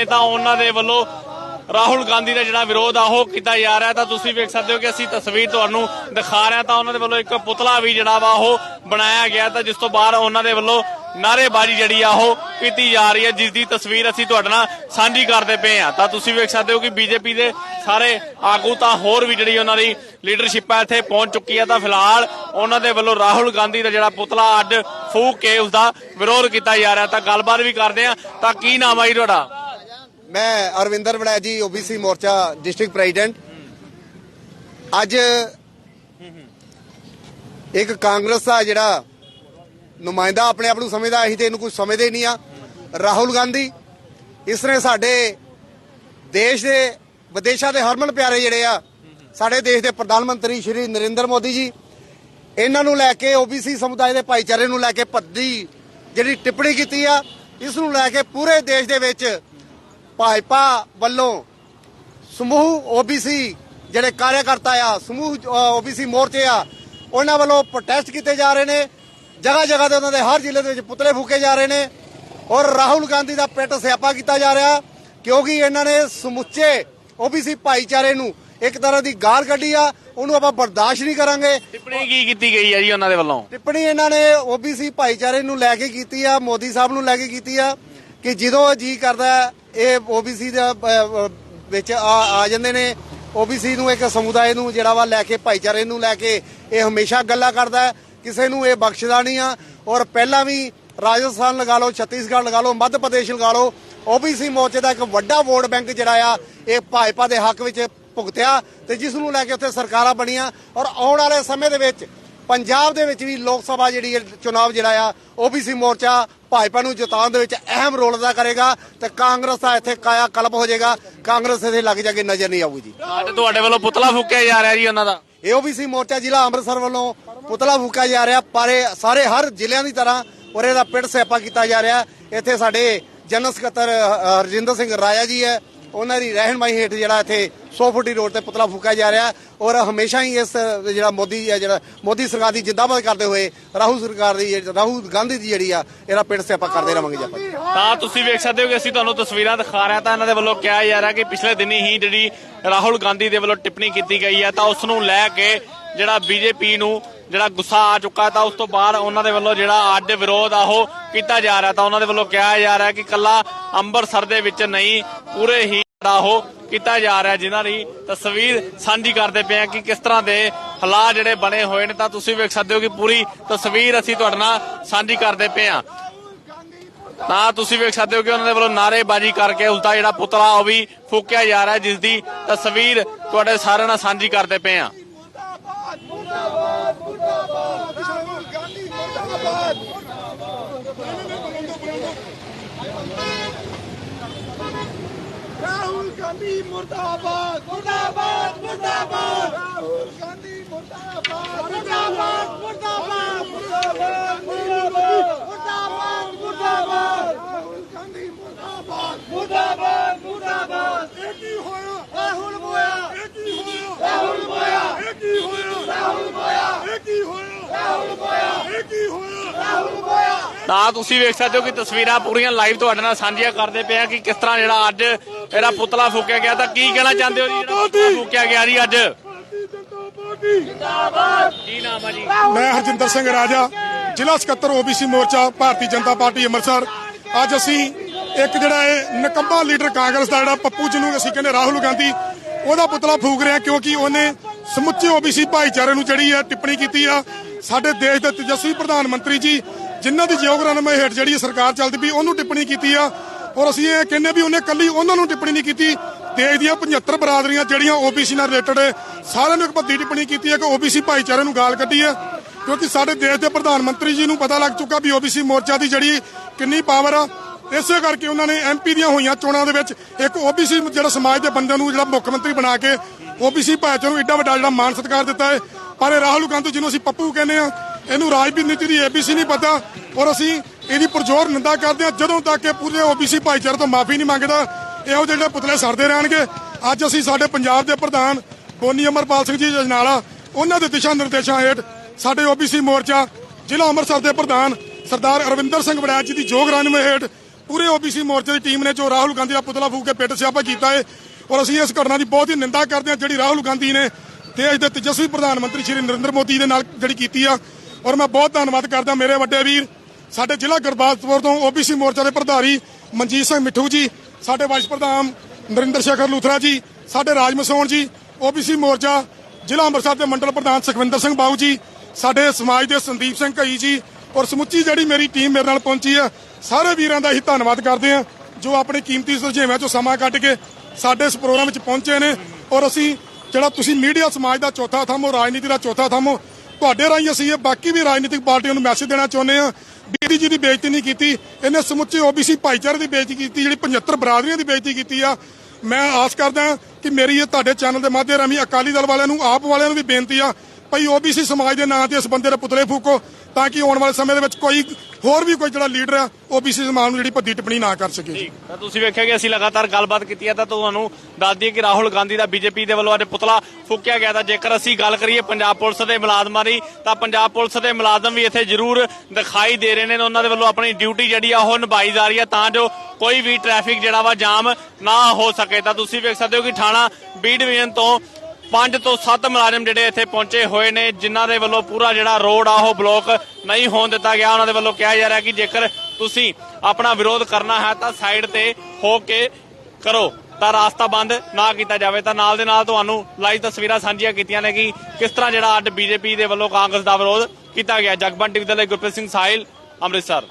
ਨੇਤਾ ਉਹਨਾਂ ਦੇ ਵੱਲੋਂ ਰਾਹੁਲ ਗਾਂਧੀ ਦਾ ਜਿਹੜਾ ਵਿਰੋਧ ਆ, ਉਹ ਕੀਤਾ ਜਾ ਰਿਹਾ ਤਾਂ ਤੁਸੀਂ ਵੇਖ ਸਕਦੇ ਹੋ ਕਿ ਅਸੀਂ ਤਸਵੀਰ ਤੁਹਾਨੂੰ ਦਿਖਾ ਰਹੇ ਤਾਂ ਉਹਨਾਂ ਦੇ ਵੱਲੋਂ ਇੱਕ ਪੁਤਲਾ ਵੀ ਜਿਹੜਾ ਵਾ, ਉਹ ਬਣਾਇਆ ਗਿਆ ਤਾਂ ਜਿਸ ਤੋਂ ਬਾਅਦ ਉਹਨਾਂ ਦੇ ਵੱਲੋਂ ਨਾਅਰੇਬਾਜ਼ੀ ਜਿਹੜੀ ਆ, ਉਹ ਕੀਤੀ ਜਾ ਰਹੀ ਹੈ। ਜਿਸ ਦੀ ਤਸਵੀਰ ਅਸੀਂ ਤੁਹਾਡੇ ਨਾਲ ਸਾਂਝੀ ਕਰਦੇ ਪਏ ਆ ਤਾਂ ਤੁਸੀਂ ਵੇਖ ਸਕਦੇ ਹੋ ਕਿ ਬੀਜੇਪੀ ਦੇ ਸਾਰੇ ਆਗੂ ਤਾਂ ਹੋਰ ਵੀ ਜਿਹੜੀ ਉਹਨਾਂ ਦੀ ਲੀਡਰਸ਼ਿਪ ਹੈ ਇੱਥੇ ਪਹੁੰਚ ਚੁੱਕੀ ਹੈ ਤਾਂ ਫਿਲਹਾਲ ਉਹਨਾਂ ਦੇ ਵੱਲੋਂ ਰਾਹੁਲ ਗਾਂਧੀ ਦਾ ਜਿਹੜਾ ਪੁਤਲਾ ਅੱਡ ਫੂਕ ਕੇ ਉਸ ਦਾ ਵਿਰੋਧ ਕੀਤਾ ਜਾ ਰਿਹਾ ਤਾਂ ਗੱਲਬਾਤ ਵੀ ਕਰਦੇ ਆ ਤਾਂ ਕੀ ਨਾਮ ਆ ਜੀ ਤੁਹਾਡਾ? ਮੈਂ ਅਰਵਿੰਦਰ ਵੜੈ ਜੀ ਓਬੀਸੀ ਮੋਰਚਾ ਡਿਸਟ੍ਰਿਕਟ ਪ੍ਰੈਜ਼ੀਡੈਂਟ। ਅੱਜ ਇੱਕ ਕਾਂਗਰਸ ਦਾ ਜਿਹੜਾ ਨੁਮਾਇੰਦਾ ਆਪਣੇ ਆਪ ਨੂੰ ਸਮਝਦਾ, ਅਸੀਂ ਤੇ ਇਹਨੂੰ ਕੁਝ ਸਮਝਦੇ ਹੀ ਨਹੀਂ ਆ। ਰਾਹੁਲ ਗਾਂਧੀ, ਇਸ ਨੇ ਸਾਡੇ ਦੇਸ਼ ਦੇ, ਵਿਦੇਸ਼ਾਂ ਦੇ ਹਰਮਨ ਪਿਆਰੇ ਜਿਹੜੇ ਆ, ਸਾਡੇ ਦੇਸ਼ ਦੇ ਪ੍ਰਧਾਨ ਮੰਤਰੀ ਸ਼੍ਰੀ ਨਰਿੰਦਰ ਮੋਦੀ ਜੀ, ਇਹਨਾਂ ਨੂੰ ਲੈ ਕੇ ਓਬੀਸੀ ਸਮੁਦਾਇ ਦੇ ਭਾਈਚਾਰੇ ਨੂੰ ਲੈ ਕੇ ਭੱਦੀ ਜਿਹੜੀ ਟਿੱਪਣੀ ਕੀਤੀ ਆ, ਇਸ ਨੂੰ ਲੈ ਕੇ ਪੂਰੇ ਦੇਸ਼ ਦੇ ਵਿੱਚ ਭਾਜਪਾ ਵੱਲੋਂ ਸਮੂਹ ਓਬੀਸੀ ਜਿਹੜੇ ਕਾਰਜਕਰਤਾ ਆ ਸਮੂਹ ਓਬੀਸੀ ਮੋਰਚੇ ਆ ਉਹਨਾਂ ਵੱਲੋਂ ਪ੍ਰੋਟੈਸਟ ਕੀਤੇ ਜਾ ਰਹੇ ਨੇ। ਜਗ੍ਹਾ ਜਗ੍ਹਾ ਤੇ ਉਹਨਾਂ ਦੇ ਹਰ ਜ਼ਿਲ੍ਹੇ ਦੇ ਵਿੱਚ ਪੁਤਲੇ ਫੂਕੇ ਜਾ ਰਹੇ ਨੇ ਔਰ ਰਾਹੁਲ ਗਾਂਧੀ ਦਾ ਪਿੱਟ ਸਿਆਪਾ ਕੀਤਾ ਜਾ ਰਿਹਾ ਕਿਉਂਕਿ ਇਹਨਾਂ ਨੇ ਸਮੁੱਚੇ ਓਬੀਸੀ ਭਾਈਚਾਰੇ ਨੂੰ ਇੱਕ ਤਰ੍ਹਾਂ ਦੀ ਗਾਲ ਕੱਢੀ ਆ ਉਹਨੂੰ ਆਪਾਂ ਬਰਦਾਸ਼ਤ ਨਹੀਂ ਕਰਾਂਗੇ। ਟਿੱਪਣੀ ਕੀ ਕੀਤੀ ਗਈ ਹੈ ਜੀ ਉਹਨਾਂ ਦੇ ਵੱਲੋਂ? ਟਿੱਪਣੀ ਇਹਨਾਂ ਨੇ ਓਬੀਸੀ ਭਾਈਚਾਰੇ ਨੂੰ ਲੈ ਕੇ ਕੀਤੀ ਆ ਮੋਦੀ ਸਾਹਿਬ ਨੂੰ ਲੈ ਕੇ ਕੀਤੀ ਆ ਕਿ ਜਦੋਂ ਜੀ ਕਰਦਾ ਇਹ ਓਬੀਸੀ ਦਾ ਅਹ, ਅਹ, ਵਿੱਚ ਆ ਆ ਜਾਂਦੇ ਨੇ। ਓਬੀਸੀ ਨੂੰ ਇੱਕ ਸਮੁਦਾਇ ਨੂੰ ਜਿਹੜਾ ਵਾ ਲੈ ਕੇ ਭਾਈਚਾਰੇ ਨੂੰ ਲੈ ਕੇ ਇਹ ਹਮੇਸ਼ਾ ਗੱਲਾਂ ਕਰਦਾ ਕਿਸੇ ਨੂੰ ਇਹ ਬਖਸ਼ਦਾ ਨਹੀਂ ਆ। ਔਰ ਪਹਿਲਾਂ ਵੀ ਰਾਜਸਥਾਨ ਲਗਾ ਲਓ ਛੱਤੀਸਗੜ੍ਹ ਲਗਾ ਲਓ ਮੱਧ ਪ੍ਰਦੇਸ਼ ਲਗਾ ਲਓ ਓਬੀਸੀ ਮੋਰਚੇ ਦਾ ਇੱਕ ਵੱਡਾ ਵੋਟ ਬੈਂਕ ਜਿਹੜਾ ਆ ਇਹ ਭਾਜਪਾ ਦੇ ਹੱਕ ਵਿੱਚ ਭੁਗਤਿਆ ਤੇ ਜਿਸ ਨੂੰ ਲੈ ਕੇ ਉੱਥੇ ਸਰਕਾਰਾਂ ਬਣੀਆਂ। ਔਰ ਆਉਣ ਵਾਲੇ ਸਮੇਂ ਦੇ ਵਿੱਚ ਪੰਜਾਬ ਦੇ ਵਿੱਚ ਵੀ ਲੋਕ ਸਭਾ ਜਿਹੜੀ ਹੈ ਚੁਣਾਵ ਜਿਹੜਾ ਆ ਓਬੀਸੀ ਮੋਰਚਾ ਭਾਜਪਾ ਨੂੰ ਜਿਤਾਉਣ ਦੇ ਵਿੱਚ ਅਹਿਮ ਰੋਲ ਅਦਾ ਕਰੇਗਾ ਤੇ ਕਾਂਗਰਸ ਦਾ ਇੱਥੇ ਕਾਇਆ ਕਲਪ ਹੋ ਜਾਏਗਾ। ਕਾਂਗਰਸ ਇੱਥੇ ਲੱਗ ਜਾ ਕੇ ਨਜ਼ਰ ਨਹੀਂ ਆਊਗੀ ਜੀ। ਅੱਜ ਤੁਹਾਡੇ ਵੱਲੋਂ ਪੁਤਲਾ ਫੂਕਿਆ ਜਾ ਰਿਹਾ ਜੀ ਉਹਨਾਂ ਦਾ। ਇਹ ਓਬੀਸੀ ਮੋਰਚਾ ਜ਼ਿਲ੍ਹਾ ਅੰਮ੍ਰਿਤਸਰ ਵੱਲੋਂ ਪੁਤਲਾ ਫੂਕਾ ਜਾ ਰਿਹਾ। ਪਰ ਸਾਰੇ ਹਰ ਜ਼ਿਲ੍ਹਿਆਂ ਦੀ ਤਰ੍ਹਾਂ ਔਰ ਇਹਦਾ ਪਿੰਡ ਸਿਆਪਾ ਕੀਤਾ ਜਾ ਰਿਹਾ। ਇੱਥੇ ਸਾਡੇ ਜਨਰਲ ਸਕੱਤਰ ਅ, ਹਰਜਿੰਦਰ ਸਿੰਘ ਰਾਜਾ ਜੀ ਹੈ। ਉਹਨਾਂ ਦੀ ਰਹਿਨਮਾਈ ਹੇਠ ਜਿਹੜਾ ਇੱਥੇ 100 ਫੁੱਟੀ ਰੋਡ ਤੇ ਪੁਤਲਾ ਫੂਕਿਆ ਜਾ ਰਿਹਾ ਔਰ ਹਮੇਸ਼ਾ ਹੀ ਇਸ, ਜਿਹੜਾ ਮੋਦੀ ਹੈ ਜਿਹੜਾ ਮੋਦੀ ਸਰਕਾਰ ਦੀ ਜਿੰਦਾਬਾਦ ਕਰਦੇ ਹੋਏ, ਰਾਹੁਲ ਸਰਕਾਰ ਦੀ ਰਾਹੁਲ ਗਾਂਧੀ ਦੀ ਜਿਹੜੀ ਆ, ਇਹਦਾ ਪਿੰਡ ਸਿਆਪਾ ਕਰਦੇ ਰਵਾਂਗੇ ਜੀ ਆਪਾਂ। ਤਾਂ ਤੁਸੀਂ ਵੇਖ ਸਕਦੇ ਹੋ ਕਿ ਅਸੀਂ ਤੁਹਾਨੂੰ ਤਸਵੀਰਾਂ ਦਿਖਾ ਰਹੇ ਹਾਂ। ਤਾਂ ਇਹਨਾਂ ਦੇ ਵੱਲੋਂ ਕਿਹਾ ਜਾ ਰਿਹਾ ਕਿ ਪਿਛਲੇ ਦਿਨੀ ਹੀ ਜਿਹੜੀ ਰਾਹੁਲ ਗਾਂਧੀ ਦੇ ਵੱਲੋਂ ਟਿੱਪਣੀ ਕੀਤੀ ਗਈ ਹੈ, ਤਾਂ ਉਸ ਨੂੰ ਲੈ ਕੇ ਜਿਹੜਾ ਬੀਜੇਪੀ ਨੂੰ ਜਿਹੜਾ ਗੁੱਸਾ ਆ ਚੁੱਕਾ ਤਾਂ ਉਸ ਤੋਂ ਬਾਅਦ ਉਹਨਾਂ ਦੇ ਵੱਲੋਂ ਜਿਹੜਾ ਅੱਡ ਵਿਰੋਧ ਆ ਉਹ ਕੀਤਾ ਜਾ ਰਿਹਾ ਤਾਂ ਉਹਨਾਂ ਦੇ ਵੱਲੋਂ ਕਿਹਾ ਜਾ ਰਿਹਾ ਕਿ ਕੱਲਾ ਅੰਮ੍ਰਿਤਸਰ ਦੇ ਵਿੱਚ ਨਹੀਂ, ਪੂਰੇ ਹੀ ਜਿਹੜਾ ਉਹ ਕੀਤਾ ਜਾ ਰਿਹਾ, ਜਿਨ੍ਹਾਂ ਦੀ ਤਸਵੀਰ ਸਾਂਝੀ ਕਰਦੇ ਪਏ ਆ ਕਿ ਕਿਸ ਤਰ੍ਹਾਂ ਦੇ ਹਾਲਾਤ ਜਿਹੜੇ ਬਣੇ ਹੋਏ ਨੇ। ਤਾਂ ਤੁਸੀਂ ਵੇਖ ਸਕਦੇ ਹੋ ਕਿ ਪੂਰੀ ਤਸਵੀਰ ਅਸੀਂ ਤੁਹਾਡੇ ਨਾਲ ਸਾਂਝੀ ਕਰਦੇ ਪਏ ਆ ਤਾਂ ਤੁਸੀਂ ਵੇਖ ਸਕਦੇ ਹੋ ਕਿ ਉਹਨਾਂ ਦੇ ਵੱਲੋਂ ਨਾਅਰੇਬਾਜ਼ੀ ਕਰਕੇ ਉਸਦਾ ਜਿਹੜਾ ਪੁਤਲਾ ਉਹ ਵੀ ਫੂਕਿਆ ਜਾ ਰਿਹਾ, ਜਿਸ ਦੀ ਤਸਵੀਰ ਤੁਹਾਡੇ ਸਾਰਿਆਂ ਨਾਲ ਸਾਂਝੀ ਕਰਦੇ ਪਏ ਆ ਰਾਹੁਲ ਗਾਂਧੀ ਮੁਰਦਾਬਾਦ ਮੁਰਦਾਬਾਦ ਮੁਰਦਾਬਾਦ ਰਾਹੁਲ ਗਾਂਧੀ ਮੁਰਦਾਬਾਦ ਮੁਰਦਾਬਾਦ ਮੁਰਦਾਬਾਦ ਮੁਰਦਾਬਾਦ ਮੁਰਦਾਬਾਦ ਮੁਰਦਾਬਾਦ ਰਾਹੁਲ ਗਾਂਧੀ ਮੁਰਦਾਬਾਦ ਮੁਰਦਾਬਾਦ ਮੁਰਦਾਬਾਦ ਇਹ ਕੀ ਹੋਇਆ ਰਾਹੁਲ ਹੋਇਆ ਇਹ ਕੀ ਹੋਇਆ ਰਾਹੁਲ ਹੋਇਆ ਇਹ ਕੀ ਹੋਇਆ ਰਾਹੁਲ ਹੋਇਆ ਇਹ ਕੀ ਹੋਇਆ ਰਾਹੁਲ ਹੋਇਆ ਇਹ ਕੀ ਹੋਇਆ ਤਾਂ ਤੁਸੀਂ ਵੇਖ ਸਕਦੇ ਹੋ ਕਿ ਤਸਵੀਰਾਂ ਪੂਰੀਆਂ ਲਾਈਵ ਤੁਹਾਡੇ ਨਾਲ ਸਾਂਝੀਆਂ ਕਰਦੇ ਪਏ ਆ ਕਿ ਕਿਸ ਤਰ੍ਹਾਂ ਜਿਹੜਾ ਅੱਜ ਇਹਦਾ ਪੁਤਲਾ ਫੂਕਿਆ ਗਿਆ। ਤਾਂ ਕੀ ਕਹਿਣਾ ਚਾਹੁੰਦੇ ਹੋ ਜੀ ਜਿਹੜਾ ਪੁਤਲਾ ਫੂਕਿਆ ਗਿਆ ਜੀ ਅੱਜ? ਭਾਰਤੀ ਜਨਤਾ ਪਾਰਟੀ ਜਿੰਦਾਬਾਦ ਕੀ ਨਾਮ ਆ ਜੀ? ਮੈਂ ਹਰਜਿੰਦਰ ਸਿੰਘ ਰਾਜਾ ਜ਼ਿਲ੍ਹਾ ਸਕੱਤਰ ਓਬੀਸੀ ਮੋਰਚਾ ਭਾਰਤੀ ਜਨਤਾ ਪਾਰਟੀ ਅੰਮ੍ਰਿਤਸਰ। ਅੱਜ ਅਸੀਂ ਇੱਕ ਜਿਹੜਾ ਇਹ ਨਕੰਮਾ ਲੀਡਰ ਕਾਂਗਰਸ ਦਾ ਜਿਹੜਾ ਪੱਪੂ ਜਿਹਨੂੰ ਅਸੀਂ ਕਹਿੰਦੇ ਰਾਹੁਲ ਗਾਂਧੀ ਉਹਦਾ ਪੁਤਲਾ ਫੂਕ ਰਿਹਾ ਕਿਉਂਕਿ ਉਹਨੇ ਸਮੁੱਚੇ ਓਬੀਸੀ ਭਾਈਚਾਰੇ ਨੂੰ ਜਿਹੜੀ ਹੈ ਟਿੱਪਣੀ ਕੀਤੀ ਆ। ਸਾਡੇ ਦੇਸ਼ ਦੇ ਤੇਜਸਵੀ ਪ੍ਰਧਾਨ ਮੰਤਰੀ ਜੀ ਜਿਨ੍ਹਾਂ ਦੀ ਯੋਗਰਾਨਮੇ ਹੇਠ ਜਿਹੜੀ ਸਰਕਾਰ ਚੱਲਦੀ ਪਈ, ਉਹਨੂੰ ਟਿੱਪਣੀ ਕੀਤੀ ਆ। ਔਰ ਅਸੀਂ ਇਹ ਕਹਿੰਦੇ ਵੀ ਉਹਨੇ ਕੱਲੀ ਉਹਨਾਂ ਨੂੰ ਟਿੱਪਣੀ ਨਹੀਂ ਕੀਤੀ। ਦੇਸ਼ ਦੀਆਂ 75 ਬਰਾਦਰੀਆਂ ਜਿਹੜੀਆਂ ਓਬੀਸੀ ਨਾਲ ਰਿਲੇਟਡ ਸਾਰਿਆਂ ਨੂੰ ਇੱਕ ਭੱਦੀ ਟਿੱਪਣੀ ਕੀਤੀ ਹੈ ਕਿ ਓਬੀਸੀ ਭਾਈਚਾਰੇ ਨੂੰ ਗਾਲ ਕੱਢੀ ਹੈ। ਕਿਉਂਕਿ ਸਾਡੇ ਦੇਸ਼ ਦੇ ਪ੍ਰਧਾਨ ਮੰਤਰੀ ਜੀ ਨੂੰ ਪਤਾ ਲੱਗ ਚੁੱਕਾ ਵੀ ਓਬੀਸੀ ਮੋਰਚਾ ਦੀ ਜਿਹੜੀ ਕਿੰਨੀ ਪਾਵਰ ਆ, ਇਸੇ ਕਰਕੇ ਉਹਨਾਂ ਨੇ ਐਮਪੀ ਦੀਆਂ ਹੋਈਆਂ ਚੋਣਾਂ ਦੇ ਵਿੱਚ ਇੱਕ ਓਬੀਸੀ ਜਿਹੜਾ ਸਮਾਜ ਦੇ ਬੰਦੇ ਨੂੰ ਜਿਹੜਾ ਮੁੱਖ ਮੰਤਰੀ ਬਣਾ ਕੇ ਓਬੀਸੀ ਭਾਈਚਾਰੇ ਨੂੰ ਏਡਾ ਵੱਡਾ ਜਿਹੜਾ ਮਾਣ ਸਤਿਕਾਰ ਦਿੱਤਾ ਹੈ। ਪਰ ਇਹ ਰਾਹੁਲ ਗਾਂਧੀ ਜਿਹਨੂੰ ਅਸੀਂ ਪੱਪੂ ਕਹਿੰਦੇ ਆ ਇਹਨੂੰ ਰਾਜਨੀਤੀ ਦੀ ਏਬੀਸੀ ਨਹੀਂ ਪਤਾ, ਔਰ ਅਸੀਂ ਇਹਦੀ ਪਰਜ਼ੋਰ ਨਿੰਦਾ ਕਰਦੇ ਹਾਂ, ਜਦੋਂ ਤੱਕ ਇਹ ਪੂਰੇ ਓਬੀਸੀ ਭਾਈਚਾਰੇ ਤੋਂ ਮਾਫੀ ਨਹੀਂ ਮੰਗਦਾ, ਇਹੋ ਜਿਹੜੇ ਪੁਤਲੇ ਸੜਦੇ ਰਹਿਣਗੇ। ਅੱਜ ਅਸੀਂ ਸਾਡੇ ਪੰਜਾਬ ਦੇ ਪ੍ਰਧਾਨ ਬੋਨੀ ਅਮਰਪਾਲ ਸਿੰਘ ਜੀ ਜਨਾਲਾ ਉਹਨਾਂ ਦੇ ਦਿਸ਼ਾ ਨਿਰਦੇਸ਼ਾਂ ਹੇਠ ਸਾਡੇ ਓਬੀਸੀ ਮੋਰਚਾ, ਜ਼ਿਲ੍ਹਾ ਅੰਮ੍ਰਿਤਸਰ ਦੇ ਪ੍ਰਧਾਨ ਸਰਦਾਰ ਅਰਵਿੰਦਰ ਸਿੰਘ ਵੜੈਚ ਜੀ ਦੀ ਯੋਗ ਰਹਿਨੁਮਾਈ ਹੇਠ ਪੂਰੇ ਓਬੀਸੀ ਮੋਰਚੇ ਦੀ ਟੀਮ ਨੇ ਜੋ ਰਾਹੁਲ ਗਾਂਧੀ ਦਾ ਪੁਤਲਾ ਫੂਕ ਕੇ ਪਿੱਟ ਸਿਆਪਾ ਕੀਤਾ ਹੈ ਔਰ ਅਸੀਂ ਇਸ ਘਟਨਾ ਦੀ ਬਹੁਤ ਹੀ ਨਿੰਦਾ ਕਰਦੇ ਹਾਂ, ਜਿਹੜੀ ਰਾਹੁਲ ਗਾਂਧੀ ਨੇ ਦੇਸ਼ ਦੇ ਤੇਜਸਵੀ ਪ੍ਰਧਾਨ ਮੰਤਰੀ ਸ਼੍ਰੀ ਨਰਿੰਦਰ ਮੋਦੀ ਦੇ ਨਾਲ ਜਿਹੜੀ ਕੀਤੀ ਆ ਔਰ ਮੈਂ ਬਹੁਤ ਧੰਨਵਾਦ ਕਰਦਾ ਮੇਰੇ ਵੱਡੇ ਵੀਰ, ਸਾਡੇ ਜ਼ਿਲ੍ਹਾ ਗੁਰਦਾਸਪੁਰ ਤੋਂ ਓਬੀਸੀ ਮੋਰਚਾ ਦੇ ਪ੍ਰਧਾਰੀ ਮਨਜੀਤ ਸਿੰਘ ਮਿੱਠੂ ਜੀ, ਸਾਡੇ ਵਾਈਸ ਪ੍ਰਧਾਨ ਨਰਿੰਦਰ ਸ਼ੇਖਰ ਲੂਥਰਾ ਜੀ, ਸਾਡੇ ਰਾਜ ਮਸੋਣ ਜੀ, ਓਬੀਸੀ ਮੋਰਚਾ, ਜ਼ਿਲ੍ਹਾ ਅੰਮ੍ਰਿਤਸਰ ਦੇ ਮੰਡਲ ਪ੍ਰਧਾਨ ਸੁਖਵਿੰਦਰ ਸਿੰਘ ਬਾਊ ਜੀ, ਸਾਡੇ ਸਮਾਜ ਦੇ ਸੰਦੀਪ ਸਿੰਘ ਘਈ ਜੀ ਔਰ ਸਮੁੱਚੀ ਜਿਹੜੀ ਮੇਰੀ ਟੀਮ ਮੇਰੇ ਨਾਲ ਪਹੁੰਚੀ ਆ ਸਾਰੇ ਵੀਰਾਂ ਦਾ ਅਸੀਂ ਧੰਨਵਾਦ ਕਰਦੇ ਆ ਜੋ ਆਪਣੇ ਕੀਮਤੀ ਸੁਝਾਵਾਂ ਚੋਂ ਸਮਾਂ ਕੱਢ ਕੇ ਸਾਡੇ ਇਸ ਪ੍ਰੋਗਰਾਮ ਵਿੱਚ ਪਹੁੰਚੇ ਨੇ ਔਰ ਅਸੀਂ ਜਿਹੜਾ ਤੁਸੀਂ ਮੀਡੀਆ ਸਮਾਜ ਦਾ ਚੌਥਾ ਥੰਮ ਹੋ ਰਾਜਨੀਤੀ ਦਾ ਚੌਥਾ ਥੰਮ ਹੋ ਤੁਹਾਡੇ ਰਾਹੀਂ ਅਸੀਂ ਇਹ ਬਾਕੀ ਵੀ ਰਾਜਨੀਤਿਕ ਪਾਰਟੀਆਂ ਨੂੰ ਮੈਸੇਜ ਦੇਣਾ ਚਾਹੁੰਦੇ ਆ ਬੀਡੀ ਜੀ ਦੀ ਬੇਇੱਜ਼ਤੀ ਨਹੀਂ ਕੀਤੀ। ਇਹਨੇ ਸਮੁੱਚੇ ਓਬੀਸੀ ਭਾਈਚਾਰੇ ਦੀ ਬੇਇੱਜ਼ਤੀ ਕੀਤੀ, ਜਿਹੜੀ 75 ਬਰਾਦਰੀਆਂ ਦੀ ਬੇਇੱਜ਼ਤੀ ਕੀਤੀ ਆ। ਮੈਂ ਆਸ ਕਰਦਾ ਕਿ ਮੇਰੀ ਇਹ ਤੁਹਾਡੇ ਚੈਨਲ ਦੇ ਮਾਧਿਅਮ ਰਾਹੀਂ ਅਕਾਲੀ ਦਲ ਵਾਲਿਆਂ ਨੂੰ, ਆਪ ਵਾਲਿਆਂ ਨੂੰ ਵੀ ਬੇਨਤੀ ਆ ਭਈ ਓਬੀਸੀ ਸਮਾਜ ਦੇ ਨਾਂ ਤੇ ਇਸ ਬੰਦੇ ਦੇ ਪੁਤਲੇ ਫੂਕੋ, ਤਾਂ ਕਿ ਆਉਣ ਵਾਲੇ ਸਮੇਂ ਦੇ ਵਿੱਚ ਕੋਈ ਹੋਰ ਵੀ ਕੋਈ ਜਿਹੜਾ ਲੀਡਰ ਆ ਓਬੀਸੀ ਸਮਾਜ ਨੂੰ ਜਿਹੜੀ ਭੱਦੀ ਟਿੱਪਣੀ ਨਾ ਕਰ ਸਕੇ। ਤਾਂ ਤੁਸੀਂ ਵੇਖਿਆ ਕਿ ਅਸੀਂ ਲਗਾਤਾਰ ਗੱਲਬਾਤ ਕੀਤੀ ਹੈ ਤਾਂ ਤੁਹਾਨੂੰ ਦੱਸ ਦਈਏ ਕਿ ਰਾਹੁਲ ਗਾਂਧੀ ਦਾ ਬੀਜੇਪੀ ਦੇ ਵੱਲੋਂ ਅੱਜ ਪੁਤਲਾ ਫੂਕਿਆ ਗਿਆ। ਤਾਂ ਜੇਕਰ ਅਸੀਂ ਗੱਲ ਕਰੀਏ ਪੰਜਾਬ ਪੁਲਿਸ ਦੇ ਮੁਲਾਜ਼ਮਾਂ ਦੀ, ਤਾਂ ਪੰਜਾਬ ਪੁਲਿਸ ਦੇ ਮੁਲਾਜ਼ਮ ਵੀ ਇੱਥੇ ਜ਼ਰੂਰ ਦਿਖਾਈ ਦੇ ਰਹੇ ਨੇ ਤੇ ਉਹਨਾਂ ਦੇ ਵੱਲੋਂ ਆਪਣੀ ਡਿਊਟੀ ਜਿਹੜੀ ਆ, ਉਹ ਨਿਭਾਈ ਜਾ ਰਹੀ ਹੈ ਤਾਂ ਜੋ ਕੋਈ ਵੀ ਟ੍ਰੈਫਿਕ ਜਿਹੜਾ ਵਾ ਜਾਮ ਨਾ ਹੋ ਸਕੇ। ਤਾਂ ਤੁਸੀਂ ਵੇਖ ਸਕਦੇ ਹੋ ਕਿ ਥਾਣਾ ਬੀ ਡਿਵੀਜ਼ਨ ਤੋਂ ਪੰਜ ਤੋਂ ਸੱਤ ਮੁਲਾਜ਼ਮ ਜਿਹੜੇ ਇੱਥੇ ਪਹੁੰਚੇ ਹੋਏ ਨੇ, ਜਿਨ੍ਹਾਂ ਦੇ ਵੱਲੋਂ ਪੂਰਾ ਜਿਹੜਾ ਰੋਡ ਆ, ਉਹ ਬਲੌਕ ਨਹੀਂ ਹੋਣ ਦਿੱਤਾ ਗਿਆ। ਉਹਨਾਂ ਦੇ ਵੱਲੋਂ ਕਿਹਾ ਜਾ ਰਿਹਾ ਕਿ ਜੇਕਰ ਤੁਸੀਂ ਆਪਣਾ ਵਿਰੋਧ ਕਰਨਾ ਹੈ, ਤਾਂ ਸਾਈਡ ਤੇ ਹੋ ਕੇ ਕਰੋ। ਤਾਂ ਰਾਸਤਾ ਬੰਦ ਨਾ ਕੀਤਾ ਜਾਵੇ। ਤਾਂ ਨਾਲ ਦੇ ਨਾਲ ਤੁਹਾਨੂੰ ਲਾਈਵ ਤਸਵੀਰਾਂ ਸਾਂਝੀਆਂ ਕੀਤੀਆਂ ਨੇ ਕਿ ਕਿਸ ਤਰ੍ਹਾਂ ਜਿਹੜਾ ਅੱਜ ਬੀਜੇਪੀ ਦੇ ਵੱਲੋਂ ਕਾਂਗਰਸ ਦਾ ਵਿਰੋਧ ਕੀਤਾ ਗਿਆ। ਜਗਬੰਦ ਟੀਵੀ ਦੇ ਲਈ ਗੁਰਪ੍ਰੀਤ ਸਿੰਘ ਸਾਹਿਲ, ਅੰਮ੍ਰਿਤਸਰ।